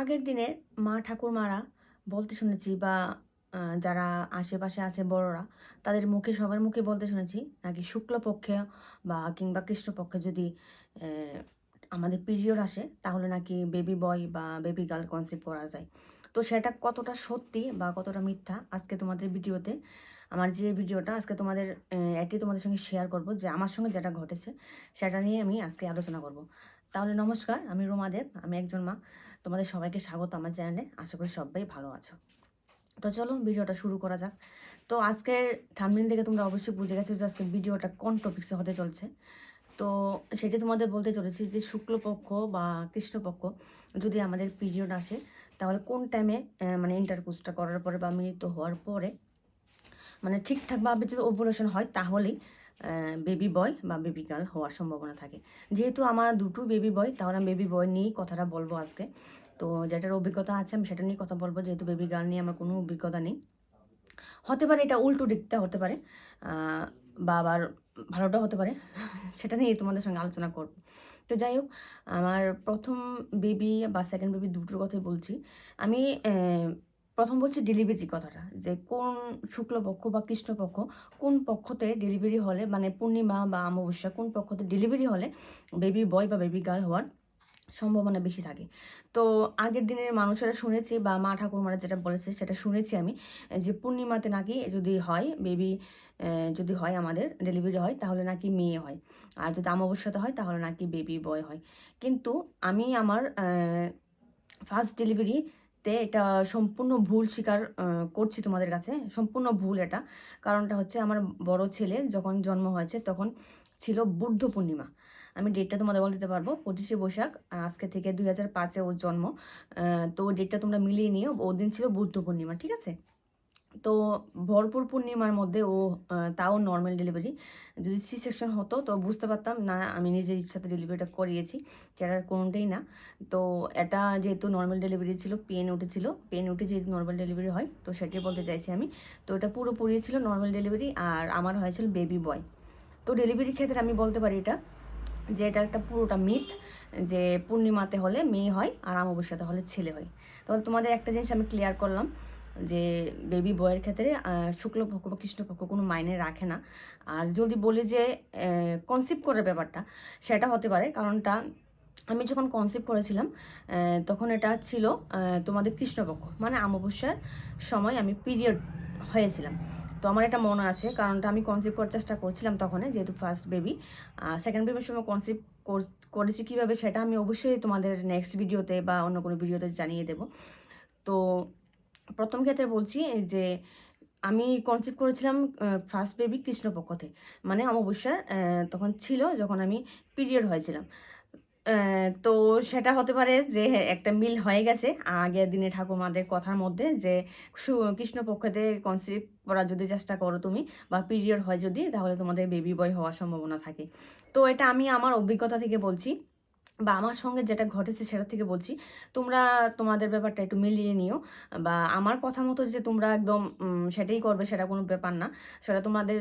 আগের দিনে মা ঠাকুরমারা বলতে শুনেছি বা যারা আশেপাশে আছে বড়রা, তাদের মুখে, সবার মুখে বলতে শুনেছি নাকি শুক্লপক্ষে বা কিংবা কৃষ্ণপক্ষে যদি আমাদের পিরিয়ড আসে, তাহলে নাকি বেবি বয় বা বেবি গার্ল কনসেপ্ট করা যায়। তো সেটা কতটা সত্যি বা কতটা মিথ্যা, আজকে তোমাদের ভিডিওতে, আমার যে ভিডিওটা, আজকে তোমাদের এটি তোমাদের সঙ্গে শেয়ার করব যে আমার সঙ্গে যেটা ঘটেছে, সেটা নিয়ে আমি আজকে আলোচনা করব। তাহলে নমস্কার, আমি রোমা দেব, আমি একজন মা। তোমাদের সবাইকে স্বাগত আমার চ্যানেলে, আশা করি সবাই ভালো আছো। তো চলো ভিডিওটা শুরু করা যাক। তো আজকের থামলিন থেকে তোমরা অবশ্যই বুঝে গেছো যে আজকে ভিডিওটা কোন টপিক্সে হতে চলছে। তো সেটি তোমাদের বলতে চলেছি যে শুক্লপক্ষ বা কৃষ্ণপক্ষ যদি আমাদের পিরিয়ড আসে, তাহলে কোন টাইমে মানে ইন্টারকোর্সটা করার পরে বা মিলিত হওয়ার পরে মানে ঠিকঠাকভাবে যদি ওভুলেশন হয়, তাহলেই বেবি বয় বা বেবি গার্ল হওয়ার সম্ভাবনা থাকে। যেহেতু আমার দুটো বেবি বয় তাহলে আমি বেবি বয় নিয়েই কথাটা বলব আজকে। তো যেটার অভিজ্ঞতা আছে আমি সেটা নিয়ে কথা বলব, যেহেতু বেবি গার্ল নিয়ে আমার কোনো অভিজ্ঞতা নেই। হতে পারে এটা উল্টো দিকটা হতে পারে। বা আবার ভালোটাও হতে পারে। সেটা নিয়ে তোমাদের সঙ্গে আলোচনা করব। তো যাই হোক, আমার প্রথম বেবি বা সেকেন্ড বেবি দুটোর কথাই বলছি। আমি প্রথম বলছি ডেলিভারির কথাটা, যে কোন শুক্লপক্ষ বা কৃষ্ণপক্ষ কোন পক্ষতে ডেলিভারি হলে মানে পূর্ণিমা বা অমাবস্যা কোন পক্ষতে ডেলিভারি হলে বেবি বয় বা বেবি গার্ল হওয়ার সম্ভাবনা বেশি থাকে। তো আগের দিনের মানুষেরা শুনেছি বা মা ঠাকুরমারা যেটা বলেছে সেটা শুনেছি আমি, যে পূর্ণিমাতে নাকি যদি হয় বেবি যদি হয় আমাদের ডেলিভারি হয়, তাহলে নাকি মেয়ে হয়। আর যদি অমাবস্যাতে হয়, তাহলে নাকি বেবি বয় হয়। কিন্তু আমি আমার ফার্স্ট ডেলিভারিতে এটা সম্পূর্ণ ভুল স্বীকার করছি তোমাদের কাছে। সম্পূর্ণ ভুল এটা। কারণটা হচ্ছে আমার বড় ছেলে যখন জন্ম হয়েছে তখন ছিল বুদ্ধ পূর্ণিমা। আমি ডেটটা তোমাদের বলে দিতে পারব, পঁচিশে বৈশাখ আজকে থেকে দুই হাজার পাঁচে ওর জন্ম। তো ডেটটা তোমরা মিলিয়ে নিও, ওর দিন ছিল বুদ্ধ পূর্ণিমা, ঠিক আছে? তো ভরপুর পূর্ণিমার মধ্যে ও তাও নর্মাল ডেলিভারি যদি সি সেকশন হতো, তো বুঝতে পারতাম, না, আমি নিজের ইচ্ছাতে ডেলিভারিটা করিয়েছি যেটার কোনোটাই না। তো এটা যেহেতু নর্মাল ডেলিভারি ছিল পেন উঠেছিল পেন উঠে যেহেতু নর্মাল ডেলিভারি হয়, তো সেটাই বলতে চাইছি আমি। তো এটা পুরোপুরি ছিল নর্মাল ডেলিভারি আর আমার হয়েছিল বেবি বয় তো ডেলিভারির ক্ষেত্রে আমি বলতে পারি এটা, যে এটা একটা পুরোটা মিথ যে পূর্ণিমাতে হলে মেয়ে হয়, আর অমাবস্যাতে হলে ছেলে হয়। তাহলে তোমাদের একটা জিনিস আমি ক্লিয়ার করলাম যে বেবি বয়ের ক্ষেত্রে শুক্লপক্ষ বা কৃষ্ণপক্ষ কোনো মাইনে রাখে না। আর যদি বলি যে কনসেপ্ট করার ব্যাপারটা, সেটা হতে পারে। কারণটা, আমি যখন কনসেপ্ট করেছিলাম তখন এটা ছিল তোমাদের কৃষ্ণপক্ষ মানে অমাবস্যার সময় আমি পিরিয়ড হয়েছিলাম। তো আমার এটা মনে আছে, কারণটা আমি কনসেপ্ট করার চেষ্টা করছিলাম তখন যেহেতু ফার্স্ট বেবি সেকেন্ড বেবির সময় কনসেপ্ট করেছি কীভাবে, সেটা আমি অবশ্যই তোমাদের নেক্সট ভিডিওতে বা অন্য কোনো ভিডিওতে জানিয়ে দেব। তো প্রথম ক্ষেত্রে বলছি যে আমি কনসেপ্ট করেছিলাম ফার্স্ট বেবি কৃষ্ণপক্ষতে। মানে অমাবস্যার আহ, তখন ছিল যখন আমি পিরিয়ড হয়েছিলাম। তো সেটা হতে পারে যে একটা মিল হয়ে গেছে আগের দিনে ঠাকুমাদের কথার মধ্যে যে কৃষ্ণপক্ষতে কনসেপ্ট করার যদি চেষ্টা করো তুমি বা পিরিয়ড হয় যদি তাহলে তোমাদের বেবি বয় হওয়ার সম্ভাবনা থাকে। তো এটা আমি আমার অভিজ্ঞতা থেকে বলছি। বা আমার সঙ্গে যেটা ঘটেছে সেটা থেকে বলছি, তোমরা তোমাদের ব্যাপারটা একটু মিলিয়ে নিও। বা আমার কথা মতো যে তোমরা একদম সেটাই করবে সেটা কোনো ব্যাপার না। সেটা তোমাদের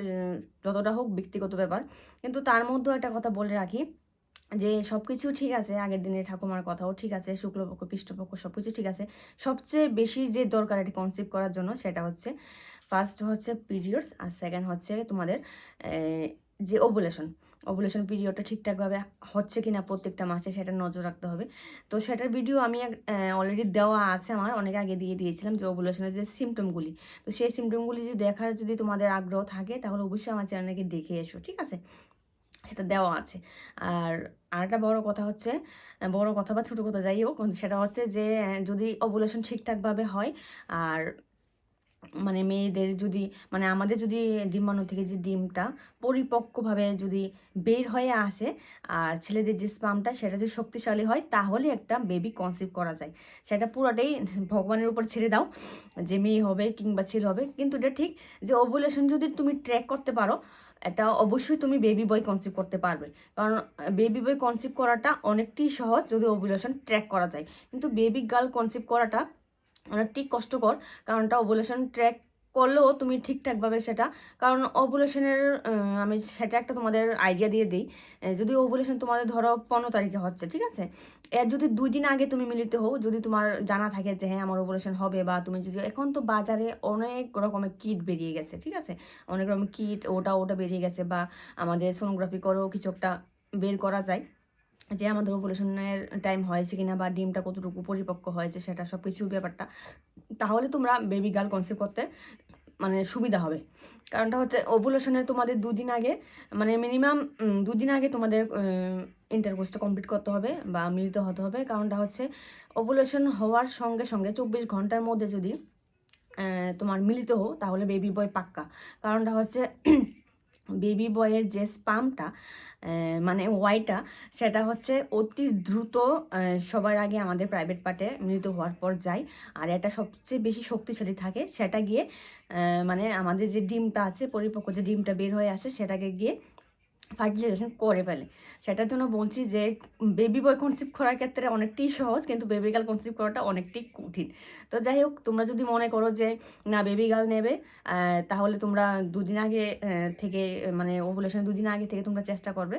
যতটা হোক ব্যক্তিগত ব্যাপার। কিন্তু তার মধ্যেও একটা কথা বলে রাখি, যে সব কিছু ঠিক আছে, আগের দিনের ঠাকুমার কথাও ঠিক আছে, শুক্লপক্ষ কৃষ্ণপক্ষ সব কিছু ঠিক আছে। সবচেয়ে বেশি যে দরকার এটি কনসেপ্ট করার জন্য সেটা হচ্ছে ফার্স্ট হচ্ছে পিরিয়ডস আর সেকেন্ড হচ্ছে তোমাদের যে ওভুলেশন ওভুলেশন পিরিয়ডটা ঠিকঠাকভাবে হচ্ছে কি না প্রত্যেকটা মাসে সেটা নজর রাখতে হবে। তো সেটার ভিডিও আমি অলরেডি দেওয়া আছে আমার, অনেক আগে দিয়ে দিয়েছিলাম যে ওভুলেশনের যে সিমটমগুলি তো সেই সিমটমগুলি যদি দেখার যদি তোমাদের আগ্রহ থাকে, তাহলে অবশ্যই আমার চ্যানেলকে দেখে এসো, ঠিক আছে? সেটা দেওয়া আছে। আর আরেকটা বড় কথা হচ্ছে, বড় কথা বা ছোটো কথা যাই হোক, সেটা হচ্ছে যে, যদি ওভুলেশন ঠিকঠাকভাবে হয়, আর মানে মেয়েদের যদি মানে আমাদের যদি ডিম্বাণু থেকে যে ডিমটা পরিপক্কভাবে যদি বের হয়ে আসে আর ছেলেদের যে স্পামটা সেটা যদি শক্তিশালী হয়, তাহলে একটা বেবি কনসিভ করা যায়। সেটা পুরোটাই ভগবানের উপর ছেড়ে দাও যে মেয়ে হবে কিংবা ছেলে হবে। কিন্তু এটা ঠিক যে ওভুলেশন যদি তুমি ট্র্যাক করতে পারো, এটা অবশ্যই তুমি বেবি বয় কনসিভ করতে পারবে। কারণ বেবি বয় কনসিভ করাটা অনেকটাই সহজ যদি ওভুলেশন ট্র্যাক করা যায়। কিন্তু বেবি গার্ল কনসিভ করাটা অনেকটাই কষ্টকর, কারণটা ওভুলেশন ট্র্যাক করলেও তুমি ঠিকঠাকভাবে সেটা, কারণ ওভুলেশনের আমি সেটা একটা তোমাদের আইডিয়া দিয়ে দিই। যদি ওভুলেশন তোমাদের ধরো পনেরো তারিখে হচ্ছে, ঠিক আছে? এর যদি দুই দিন আগে তুমি মিলিত হও, যদি তোমার জানা থাকে যে হ্যাঁ আমার ওভুলেশন হবে বা তুমি যদি, এখন তো বাজারে অনেক রকমের কিট বেরিয়ে গেছে, ঠিক আছে? অনেক রকমের কিট ওটা ওটা বেরিয়ে গেছে বা আমাদের সোনোগ্রাফি করেও কিছু একটা বের করা যায়। যে আমাদের ওভুলেশনের টাইম হয়েছে কিনা বা ডিমটা কতটুকু পরিপক্ক হয়েছে সেটা সব কিছু ব্যাপারটা, তাহলে তোমরা বেবি গার্ল কনসেপ্ট করতে মানে সুবিধা হবে। কারণটা হচ্ছে ওভুলেশনের তোমাদের দুদিন আগে মানে মিনিমাম দুদিন আগে তোমাদের ইন্টারকোর্সটা কমপ্লিট করতে হবে বা মিলিত হতে হবে। কারণটা হচ্ছে ওভুলেশন হওয়ার সঙ্গে সঙ্গে চব্বিশ ঘণ্টার মধ্যে যদি তোমার মিলিত হও, তাহলে বেবি বয় পাক্কা। কারণটা হচ্ছে বেবি বয়ের যে স্পামটা মানে ওয়াইটা, সেটা হচ্ছে অতি দ্রুত সবার আগে আমাদের প্রাইভেট পার্টে মৃত হওয়ার পর যায়। আর এটা সবচেয়ে বেশি শক্তিশালী থাকে, সেটা গিয়ে মানে আমাদের যে ডিমটা আছে, পরিপক্ক যে ডিমটা বের হয়ে আসে, সেটাকে গিয়ে ফার্টিলাইজেশন করে ফেলে। সেটার জন্য বলছি যে বেবি বয় কনসিভ করার ক্ষেত্রে অনেকটাই সহজ, কিন্তু বেবি গার্ল কনসিভ করাটা অনেকটাই কঠিন। তো যাই হোক, তোমরা যদি মনে করো যে, না বেবি গার্ল নেবে তাহলে তোমরা দুদিন আগে থেকে মানে ওভুলেশন দুদিন আগে থেকে তোমরা চেষ্টা করবে।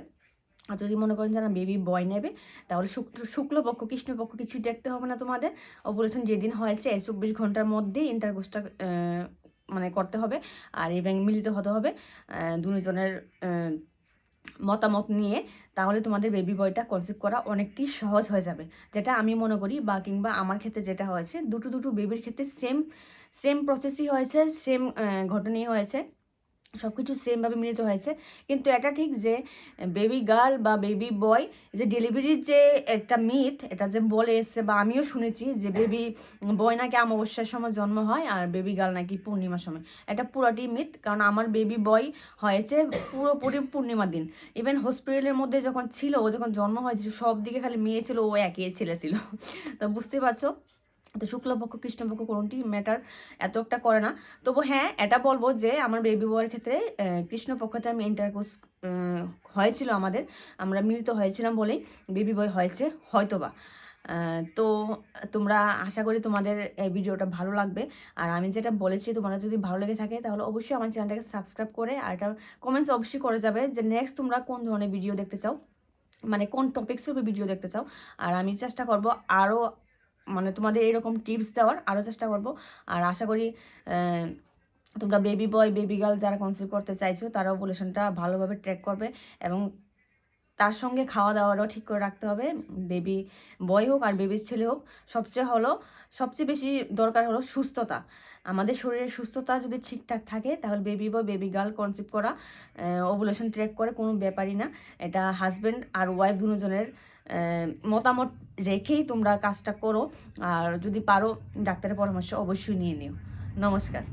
আর যদি মনে করেন যারা বেবি বয় নেবে, তাহলে শুক্ল, শুক্লপক্ষ, কৃষ্ণপক্ষ কিছুই দেখতে হবে না তোমাদের। ওভুলেশন যেদিন হয়েছে চব্বিশ ঘণ্টার মধ্যেই ইন্টারকোর্সটা মানে করতে হবে। আর এবং মিলিত হতে হবে। দুজনের মতামত নিয়ে তাহলে তোমাদের বেবি বয়টা কনসিভ করা অনেকটি সহজ হয়ে যাবে। যেটা আমি মনে করি বা কিংবা আমার ক্ষেত্রে যেটা হয়েছে, দুটো দুটো বেবির ক্ষেত্রে সেম সেম প্রসেসই হয়েছে সেম ঘটনাই হয়েছে। সব কিছু সেমভাবে মিলিত হয়েছে। কিন্তু এটা ঠিক যে বেবি গার্ল বা বেবি বয় যে ডেলিভারির যে একটা মিথ এটা যে বলে এসছে বা আমিও শুনেছি যে বেবি বয় নাকি অমাবস্যার সময় জন্ম হয় আর বেবি গার্ল নাকি পূর্ণিমার সময়। এটা পুরোটি মিথ কারণ আমার বেবি বয় হয়েছে পুরোপুরি পূর্ণিমার দিন। ইভেন হসপিটালের মধ্যে যখন ছিল, ও যখন জন্ম হয়েছে সব দিকে খালি মেয়ে ছিল, ও একই ছেলে ছিল। তো বুঝতে পারছ? তো শুক্লপক্ষ কৃষ্ণপক্ষ কোনটি ম্যাটার এত একটা করে না। তবু হ্যাঁ এটা বলব যে আমার বেবি বয়ের ক্ষেত্রে কৃষ্ণপক্ষতে আমি ইন্টারকোর্স হয়েছিল আমাদের, আমরা মিলিত হয়েছিলাম বলেই বেবি বয় হয়েছে, হয়তোবা। তো তোমরা আশা করি তোমাদের এই ভিডিওটা ভালো লাগবে। আর আমি যেটা বলেছি, তোমাদের যদি ভালো লেগে থাকে, তাহলে অবশ্যই আমার চ্যানেলটাকে সাবস্ক্রাইব করে আর এটা কমেন্টস অবশ্যই করে যাবে যে নেক্সট তোমরা কোন ধরনের ভিডিও দেখতে চাও মানে কোন টপিক্সের উপর ভিডিও দেখতে চাও। আর আমি চেষ্টা করব আরও মানে তোমাদের এরকম টিপস দেওয়ার আরও চেষ্টা করব। আর আশা করি তোমরা বেবি বয় বেবি গার্ল যারা কনসিভ করতে চাইছো, তারাও ওভুলেশনটা ভালোভাবে ট্র্যাক করবে এবং তার সঙ্গে খাওয়া দাওয়াটাও ঠিক করে রাখতে হবে। বেবি বয় হোক আর বেবির ছেলে হোক, সবচেয়ে হলো, সবচেয়ে বেশি দরকার হলো সুস্থতা। আমাদের শরীরের সুস্থতা যদি ঠিকঠাক থাকে, তাহলে baby boy baby girl conceive করা ওভুলেশন ট্র্যাক করে কোনো ব্যাপারই না। এটা হাজব্যান্ড আর ওয়াইফ দুজনের মতামত রেখেই তোমরা কাজটা করো। আর যদি পারো ডাক্তারের পরামর্শ অবশ্যই নিয়ে নিও। নমস্কার।